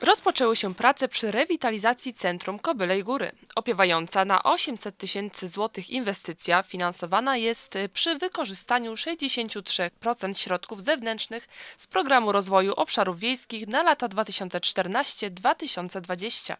Rozpoczęły się prace przy rewitalizacji centrum Kobylej Góry. Opiewająca na 800 tysięcy złotych inwestycja finansowana jest y, przy wykorzystaniu 63% środków zewnętrznych z Programu Rozwoju Obszarów Wiejskich na lata 2014-2020.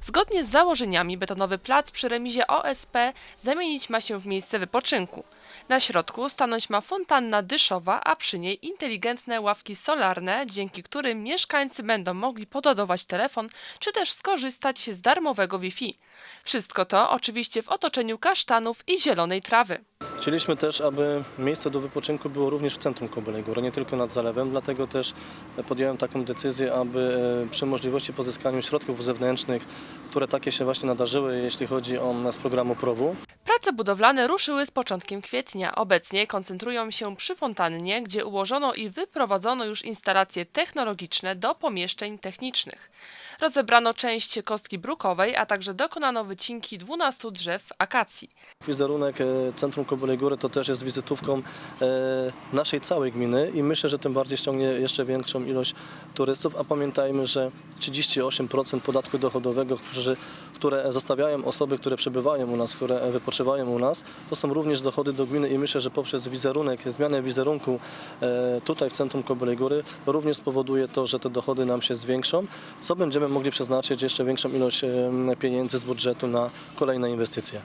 Zgodnie z założeniami betonowy plac przy remizie OSP zamienić ma się w miejsce wypoczynku. Na środku stanąć ma fontanna dyszowa, a przy niej inteligentne ławki solarne, dzięki którym mieszkańcy będą mogli podładować telefon, czy też skorzystać z darmowego Wi-Fi. Wszystko to oczywiście w otoczeniu kasztanów i zielonej trawy. Chcieliśmy też, aby miejsce do wypoczynku było również w centrum Kobylej Góry, nie tylko nad zalewem, dlatego też podjąłem taką decyzję, aby e, przy możliwości pozyskania środków zewnętrznych, które takie się właśnie nadarzyły, jeśli chodzi o z programu PROW, Prace budowlane ruszyły z początkiem kwietnia. Obecnie koncentrują się przy fontannie, gdzie ułożono i wyprowadzono już instalacje technologiczne do pomieszczeń technicznych. Rozebrano część kostki brukowej, a także dokonano wycinki 12 drzew akacji. Wizerunek e, Centrum Kobylej Góry to też jest wizytówką e, naszej całej gminy i myślę, że tym bardziej ściągnie jeszcze większą ilość turystów, a pamiętajmy, że 38% podatku dochodowego, którzy, które zostawiają osoby, które przebywają u nas, które wypoczywają u nas, to są również dochody do gminy i myślę, że poprzez wizerunek, zmianę wizerunku e, tutaj w Centrum Kobylej Góry również spowoduje to, że te dochody nam się zwiększą, co będziemy mogli przeznaczyć jeszcze większą ilość e, pieniędzy z budżetu na kolejne inwestycje.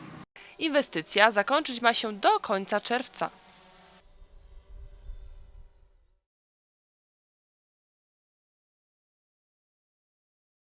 Inwestycja zakończyć ma się do końca czerwca.